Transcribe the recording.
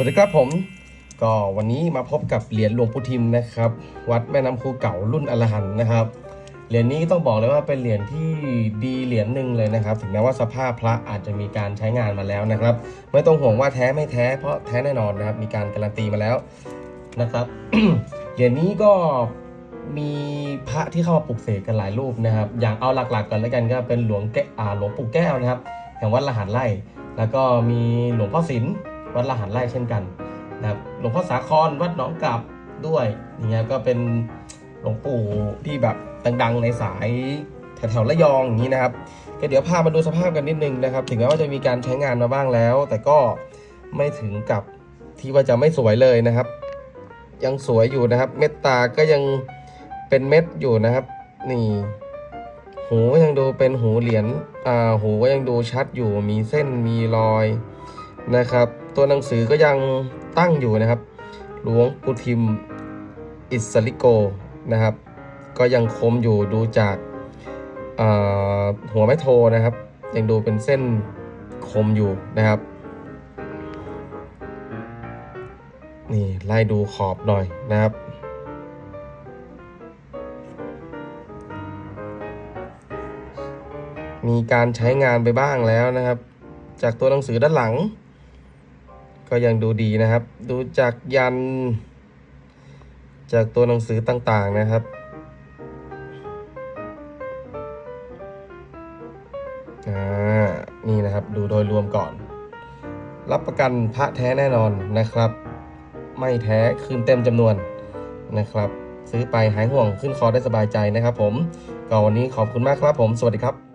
สวัสดีครับผม ก็วันนี้มาพบกับเหรียญหลวงปู่ทิมนะครับ วัดแม่น้ำคูเก่ารุ่นอรหันต์นะครับเหรียญนี้ต้องบอกเลยว่าเป็นเหรียญที่ดีเหรียญหนึ่งเลยนะครับ ถึงแม้ว่าสภาพพระอาจจะมีการใช้งานมาแล้วนะครับ ไม่ต้องห่วงว่าแท้ไม่แท้เพราะแท้แน่นอนนะครับ มีการการันตีมาแล้วนะครับเหรียญนี้ก็มีพระที่เข้ามาปลุกเสกกันหลายรูปนะครับ อย่างเอาหลักๆก่อนแล้วกันก็เป็นหลวงแก้อ่าหลวงปู่แก้วนะครับแห่งวัดละหันไร่แล้วก็มีหลวงพ่อศิลป์ วัดละหันไร่เช่นกันนะครับหลวงพ่อสาครวัดหนองกลับด้วยอย่างเงี้ยก็เป็นหลวงปู่ที่แบบดังๆในสายแถวๆระยองอย่างนี้นะครับก็เดี๋ยวพามาดูสภาพกันนิดนึงนะครับ ถึงแม้ว่าจะมีการใช้งานมาบ้างแล้ว แต่ก็ไม่ถึงกับที่ว่าจะไม่สวยเลยนะครับ ยังสวยอยู่นะครับ เม็ดตาก็ยังเป็นเม็ดอยู่นะครับ นี่ หูก็ยังดูเป็นหูเหรียญอ่าหูก็ยังดูชัดอยู่มีเส้นมีรอยนะครับ ตัวหนังสือก็ยังตั้งอยู่นะครับ หลวงปู่ทิมอิสริโกนะครับ ก็ยังคมอยู่ดูจากหัวไม้โทนะครับ ยังดูเป็นเส้นคมอยู่นะครับ นี่ไล่ดูขอบหน่อยนะครับมีการใช้งานไปบ้างแล้วนะครับ จากตัวหนังสือด้านหลัง ก็ยังดูดีนะครับ ดูจากยัน จากตัวหนังสือต่างๆนะครับ อ่า นี่นะครับดูโดยรวมก่อน รับประกันพระแท้แน่นอนนะครับ ไม่แท้คืนเต็มจำนวนนะครับ ซื้อไปหายห่วงขึ้นคอได้สบายใจนะครับผมก็วันนี้ขอบคุณมากครับผม สวัสดีครับ